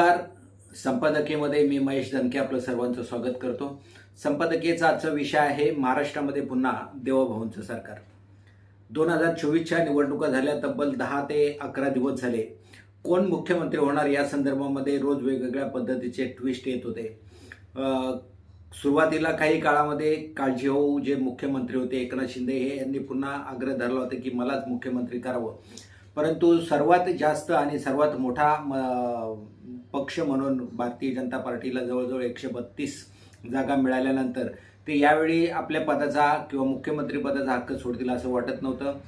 नमस्कार. संपादकीयमध्ये मी महेश धनके आपलं सर्वांचं स्वागत करतो. संपादकीयचा आजचा विषय आहे महाराष्ट्रामध्ये पुन्हा देवभाऊंचं सरकार. दोन हजार चोवीसच्या निवडणुका झाल्या तब्बल दहा ते अकरा दिवस झाले. कोण मुख्यमंत्री होणार या संदर्भामध्ये रोज वेगवेगळ्या पद्धतीचे ट्विस्ट येत होते. सुरुवातीला काही काळामध्ये काळजी होऊ जे मुख्यमंत्री होते एकनाथ शिंदे हे यांनी पुन्हा आग्रह धरला होता की मलाच मुख्यमंत्री करावं. परंतु सर्वात जास्त आणि सर्वात मोठा म, पक्ष म्हणून भारतीय जनता पार्टीला जवळजवळ एकशे बत्तीस जागा मिळाल्यानंतर ते यावेळी आपल्या पदाचा किंवा मुख्यमंत्रीपदाचा हक्क सोडतील असं वाटत नव्हतं.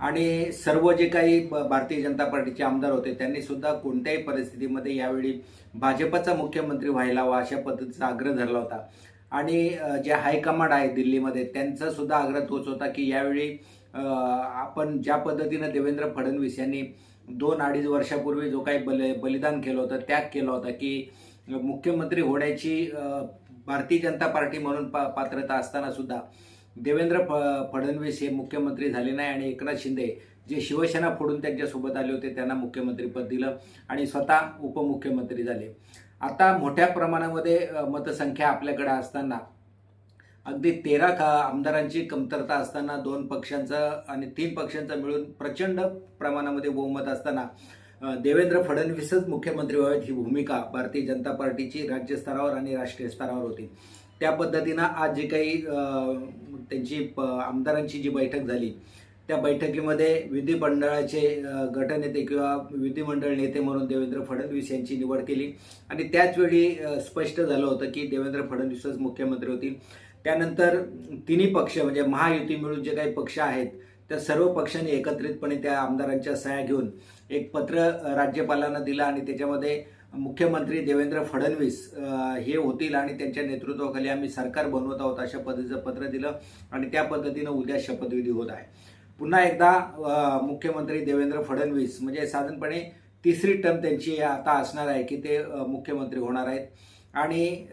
आणि सर्व जे काही भारतीय जनता पार्टीचे आमदार होते त्यांनी सुद्धा कोणत्याही परिस्थितीमध्ये यावेळी भाजपचा मुख्यमंत्री व्हायला हवा अशा पद्धतीचा आग्रह धरला होता. आणि जे हायकमांड आहे दिल्लीमध्ये त्यांचा सुद्धा आग्रह तोच होता की यावेळी आपण ज्या पद्धतीनं देवेंद्र फडणवीस यांनी दोन अडीच वर्षापूर्वी जो काही बल बलिदान केलं होतं त्याग केला होता की मुख्यमंत्री होण्याची भारतीय जनता पार्टी म्हणून पा पात्रता असताना सुद्धा देवेंद्र फ फडणवीस हे मुख्यमंत्री झाले नाही आणि एकनाथ शिंदे जे शिवसेना फोडून त्यांच्यासोबत आले होते त्यांना मुख्यमंत्रीपद दिलं आणि स्वतः उपमुख्यमंत्री झाले. आता मोठ्या प्रमाणामध्ये मतसंख्या आपल्याकडे असताना अगदी तेरा का आमदारांची कमतरता असताना दोन पक्षांचं आणि तीन पक्षांचं मिळून प्रचंड प्रमाणामध्ये बहुमत असताना देवेंद्र फडणवीसच मुख्यमंत्री व्हावेत ही भूमिका भारतीय जनता पार्टीची राज्य स्तरावर आणि राष्ट्रीय स्तरावर होती. त्या पद्धतीनं आज जी काही त्यांची प- आमदारांची जी बैठक झाली त्या बैठकीमध्ये विधिमंडळाचे अ, गटनेते किंवा विधिमंडळ नेते म्हणून देवेंद्र फडणवीस यांची निवड केली. आणि त्याचवेळी स्पष्ट झालं होतं की देवेंद्र फडणवीसच मुख्यमंत्री होतील. त्यानंतर तिन्ही पक्ष म्हणजे महायुती मिळून जे काही पक्ष आहेत त्या सर्व पक्षांनी एकत्रितपणे त्या आमदारांच्या सह्या घेऊन एक पत्र राज्यपालांना दिलं आणि त्याच्यामध्ये मुख्यमंत्री देवेंद्र फडणवीस हे होतील आणि त्यांच्या नेतृत्वाखाली आम्ही सरकार बनवत आहोत अशा पद्धतीचं पत्र दिलं आणि त्या पद्धतीनं उद्या शपथविधी होत आहे. पुन्हा एकदा मुख्यमंत्री देवेंद्र फडणवीस म्हणजे साधारणपणे तिसरी टर्म त्यांची आता असणार आहे की ते मुख्यमंत्री होणार आहेत. आणि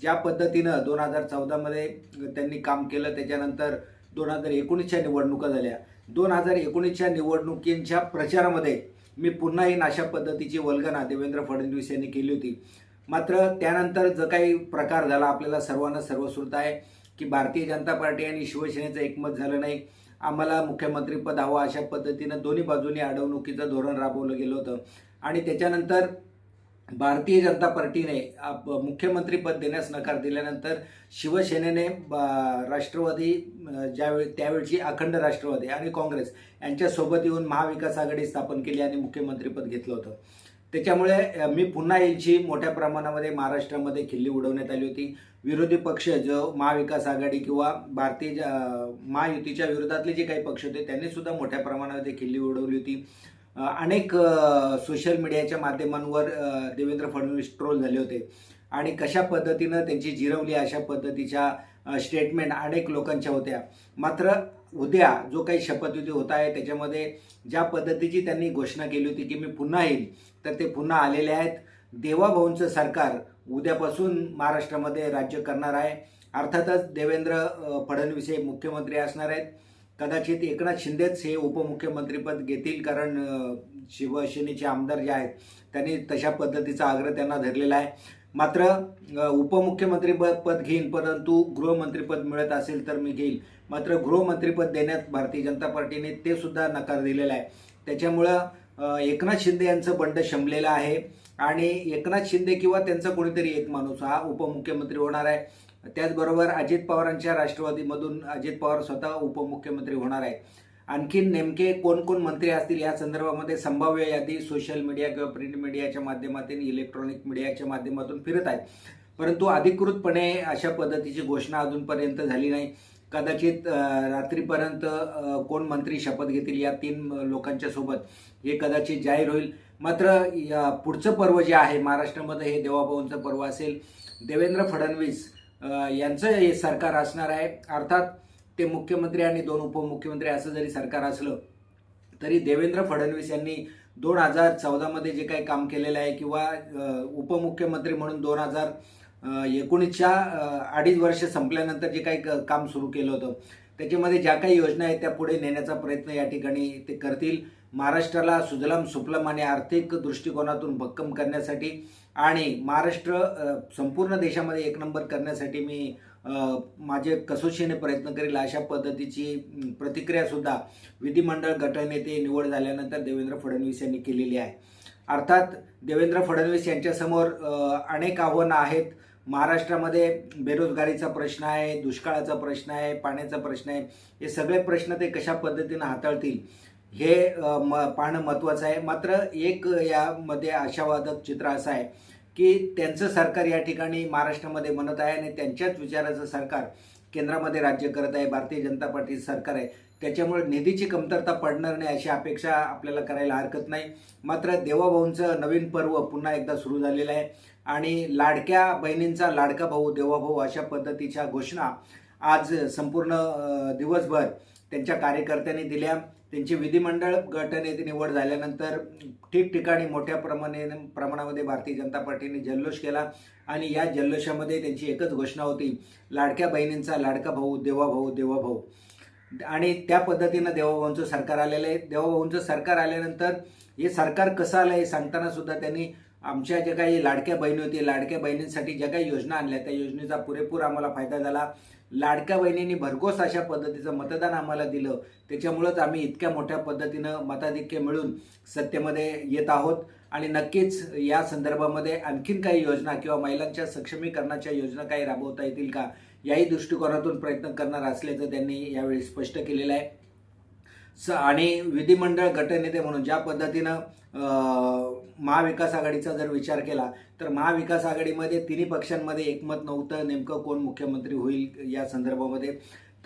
ज्या पद्धतीनं दोन हजार चौदामध्ये त्यांनी काम केलं त्याच्यानंतर दोन हजार एकोणीसच्या निवडणुका झाल्या. दोन हजार एकोणीसच्या निवडणुकींच्या प्रचारामध्ये मी पुन्हा ही अशा पद्धतीची वल्गना देवेंद्र फडणवीस यांनी केली होती. मात्र त्यानंतर जो काही प्रकार झाला आपल्याला सर्वांना सर्वश्रुत आहे की भारतीय जनता पार्टी आणि शिवसेनेचं एकमत झालं नाही. आम्हाला मुख्यमंत्रीपद हवं अशा पद्धतीनं दोन्ही बाजूनी अडवणुकीचं धोरण राबवलं गेलं होतं. आणि त्याच्यानंतर भारतीय जनता पार्टीने मुख्यमंत्रीपद देण्यास नकार दिल्यानंतर शिवसेनेने राष्ट्रवादी ज्यावेळी त्यावेळची अखंड राष्ट्रवादी आणि काँग्रेस यांच्यासोबत येऊन महाविकास आघाडी स्थापन केली आणि मुख्यमंत्रीपद घेतलं होतं. त्याच्यामुळे मी पुन्हा यांची मोठ्या प्रमाणामध्ये महाराष्ट्रामध्ये खिल्ली उडवण्यात आली होती. विरोधी पक्ष जो महाविकास आघाडी किंवा भारतीय ज- महायुतीच्या विरोधातले जे काही पक्ष होते त्यांनी सुद्धा मोठ्या प्रमाणामध्ये खिल्ली उडवली होती. अनेक सोशल मीडियाच्या माध्यमांवर देवेंद्र फडणवीस ट्रोल झाले होते. आणि कशा पद्धतीनं त्यांची जिरवली अशा पद्धतीच्या स्टेटमेंट अनेक लोकांच्या होत्या. मात्र उद्या जो काही शपथविधी होत आहे त्याच्यामध्ये ज्या पद्धतीची त्यांनी घोषणा केली होती की मी पुन्हा येईल. तर ते पुन्हा आलेले आहेत. देवाभाऊंचं सरकार उद्यापासून महाराष्ट्रामध्ये राज्य करणार आहे. अर्थातच देवेंद्र फडणवीस हे मुख्यमंत्री असणार आहेत. कदाचित एकनाथ शिंदेच हे उपमुख्यमंत्रीपद घेतील कारण शिवसेनेचे आमदार जे आहेत त्यांनी तशा पद्धतीचा आग्रह त्यांना धरलेला आहे. मात्र अ, उपमुख्यमंत्री पद घेईन परंतु गृहमंत्रीपद मिळत असेल तर मी घेईल. मात्र गृहमंत्रीपद देण्यात भारतीय जनता पार्टीने ते सुद्धा नकार दिलेला आहे. त्याच्यामुळं एकनाथ शिंदे यांचं बंड शमलेलं आहे. आणि एकनाथ शिंदे किंवा त्यांचा कोणीतरी एक माणूस हा उपमुख्यमंत्री होणार आहे. त्याचबरोबर अजित पवारांच्या राष्ट्रवादीमधून अजित पवार स्वतः उपमुख्यमंत्री होणार आहेत. आणखीन नेमके कोण कोण मंत्री असतील या संदर्भामध्ये संभाव्य यादी सोशल मीडिया किंवा प्रिंट मीडियाच्या माध्यमातून इलेक्ट्रॉनिक मीडियाच्या माध्यमातून फिरत आहेत. परंतु अधिकृतपणे अशा पद्धतीची घोषणा अजूनपर्यंत झाली नाही. कदाचित रात्रीपर्यंत कोण मंत्री शपथ घेतील या तीन लोकांच्या सोबत हे कदाचित जाहीर होईल. मात्र या पुढचं पर्व जे आहे महाराष्ट्रामध्ये हे देवाभाऊंचं पर्व असेल. देवेंद्र फडणवीस यांचं हे सरकार असणार आहे. अर्थात ते मुख्यमंत्री आणि दोन उपमुख्यमंत्री असं जरी सरकार असलं तरी देवेंद्र फडणवीस यांनी दोन हजार चौदामध्ये जे काही काम केलेलं आहे किंवा उपमुख्यमंत्री म्हणून दोन हजार एकोणीसच्या अडीच वर्ष संपल्यानंतर जे काही क- काम सुरू केलं होतं त्याच्यामध्ये ज्या काही योजना आहेत त्या पुढे नेण्याचा प्रयत्न या ठिकाणी ते करतील. महाराष्ट्राला सुजलाम सुफलाम आणि आर्थिक दृष्टिकोनातून भक्कम करण्यासाठी आणि महाराष्ट्र संपूर्ण देशामध्ये एक नंबर करण्यासाठी मी माझे कसोशीने प्रयत्न करेल. अशा पद्धतीची प्रतिक्रियासुद्धा विधिमंडळ गटनेते निवड झाल्यानंतर देवेंद्र फडणवीस यांनी केलेली आहे. अर्थात देवेंद्र फडणवीस यांच्यासमोर अनेक आव्हानं आहेत. महाराष्ट्रामध्ये बेरोजगारीचा प्रश्न आहे दुष्काळाचा प्रश्न आहे पाण्याचा प्रश्न आहे. हे सगळे प्रश्न ते कशा पद्धतीनं हाताळतील? हे म पाहणं महत्त्वाचं आहे. मात्र एक यामध्ये आशावादक चित्र असं आहे की त्यांचं सरकार या ठिकाणी महाराष्ट्रामध्ये म्हणत आहे आणि त्यांच्याच विचाराचं सरकार केंद्रामध्ये राज्य करत आहे. भारतीय जनता पार्टीचं सरकार आहे. त्याच्यामुळे निधीची कमतरता पडणार नाही अशी अपेक्षा आपल्याला करायला हरकत नाही. मात्र देवाभाऊंचं नवीन पर्व पुन्हा एकदा सुरू झालेलं आहे आणि लाडक्या बहिणींचा लाडका भाऊ देवाभाऊ अशा पद्धतीच्या घोषणा आज संपूर्ण दिवसभर त्यांच्या कार्यकर्त्यांनी दिल्या. त्यांची विधिमंडळ गटनेते निवड झाल्यानंतर ठिकठिकाणी मोठ्या प्रमाणे प्रमाणामध्ये भारतीय जनता पार्टीने जल्लोष केला आणि या जल्लोषामध्ये त्यांची एकच घोषणा होती. लाडक्या बहिणींचा लाडका भाऊ देवाभाऊ देवाभाऊ आणि त्या पद्धतीनं देवाभाऊंचं सरकार आलेलं आहे. देवाभाऊंचं सरकार आल्यानंतर हे सरकार कसं आलं हे सांगताना सुद्धा त्यांनी आमच्या ज्या काही लाडक्या बहिणी होती लाडक्या बहिणींसाठी ज्या काही योजना आणल्या त्या योजनेचा पुरेपूर आम्हाला फायदा झाला. लाडक्या बहिणींनी भरघोस अशा पद्धतीचं मतदान आम्हाला दिलं. त्याच्यामुळंच आम्ही इतक्या मोठ्या पद्धतीनं मताधिक्य मिळून सत्तेमध्ये येत आहोत. आणि नक्कीच या संदर्भामध्ये आणखीन काही योजना किंवा महिलांच्या सक्षमीकरणाच्या योजना काही राबवता येतील का? याही दृष्टिकोनातून प्रयत्न करणार असल्याचं त्यांनी यावेळी स्पष्ट केलेलं आहे. स आणि विधिमंडळ गटनेते म्हणून ज्या पद्धतीनं महाविकास आघाडीचा जर विचार केला तर महाविकास आघाडीमध्ये तिन्ही पक्षांमध्ये एकमत नव्हतं नेमकं कोण मुख्यमंत्री होईल या संदर्भामध्ये.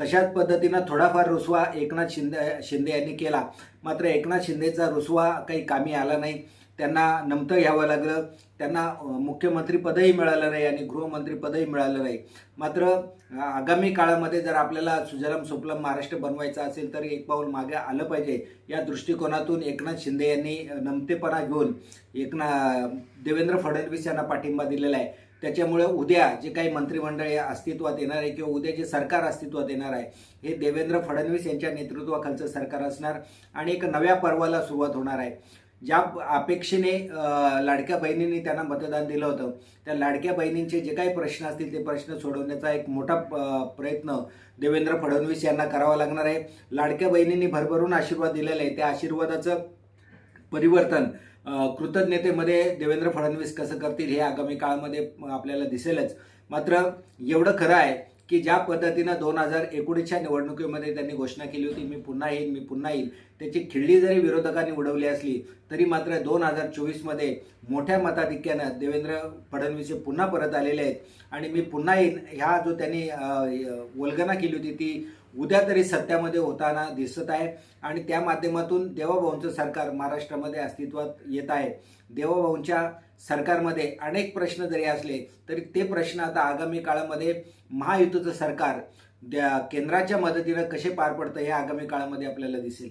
तशाच पद्धतीनं थोडाफार रुसवा एकनाथ शिंदे शिंदे यांनी केला. मात्र एकनाथ शिंदेचा रुसवा काही कामी आला नाही. त्यांना नमतं घ्यावं लागलं. त्यांना मुख्यमंत्रीपदही मिळालं नाही आणि गृहमंत्रीपदही मिळालं नाही. मात्र आगामी काळामध्ये जर आपल्याला सुजलाम सुफलाम महाराष्ट्र बनवायचा असेल तर एक पाऊल मागे आलं पाहिजे. या दृष्टिकोनातून एकनाथ शिंदे यांनी नमतेपणा घेऊन एकना देवेंद्र फडणवीस यांना पाठिंबा दिलेला आहे. त्याच्यामुळे उद्या जे काही मंत्रिमंडळ हे अस्तित्वात येणार आहे किंवा उद्या जे सरकार अस्तित्वात येणार आहे हे देवेंद्र फडणवीस यांच्या नेतृत्वाखालचं सरकार असणार आणि एक नव्या पर्वाला सुरुवात होणार आहे. ज्या अपेक्षेने लाडक्या बहिणींनी त्यांना मतदान दिलं होतं त्या लाडक्या बहिणींचे जे काही प्रश्न असतील ते प्रश्न सोडवण्याचा एक मोठा प्रयत्न देवेंद्र फडणवीस यांना करावा लागणार आहे. लाडक्या बहिणींनी भरभरून आशीर्वाद दिलेला आहे. त्या आशीर्वादाचं परिवर्तन कृतज्ञतेमध्ये देवेंद्र फडणवीस कसं करतील हे आगामी काळामध्ये आपल्याला दिसेलच. मात्र एवढं खरं आहे की ज्या पद्धतीनं दोन हजार एकोणीसच्या निवडणुकीमध्ये त्यांनी घोषणा केली होती मी पुन्हा येईन मी पुन्हा येईन. त्याची खिल्ली जरी विरोधकांनी उडवली असली तरी मात्र दोन हजार चोवीसमध्ये मोठ्या मताधिक्यानं देवेंद्र फडणवीस हे पुन्हा परत आलेले आहेत. आणि मी पुन्हा येईन ह्या जो त्यांनी वल्गना केली होती ती उद्या तरी सत्यामध्ये होताना दिसत आहे. आणि त्या माध्यमातून देवाभाऊंचं सरकार महाराष्ट्रामध्ये अस्तित्वात येत आहे. देवाभाऊंच्या सरकारमध्ये अनेक प्रश्न जरी असले तरी ते प्रश्न आता आगामी काळामध्ये महायुतीचं सरकार द्या केंद्राच्या मदतीनं कसे पार पडतं हे आगामी काळामध्ये आपल्याला दिसेल.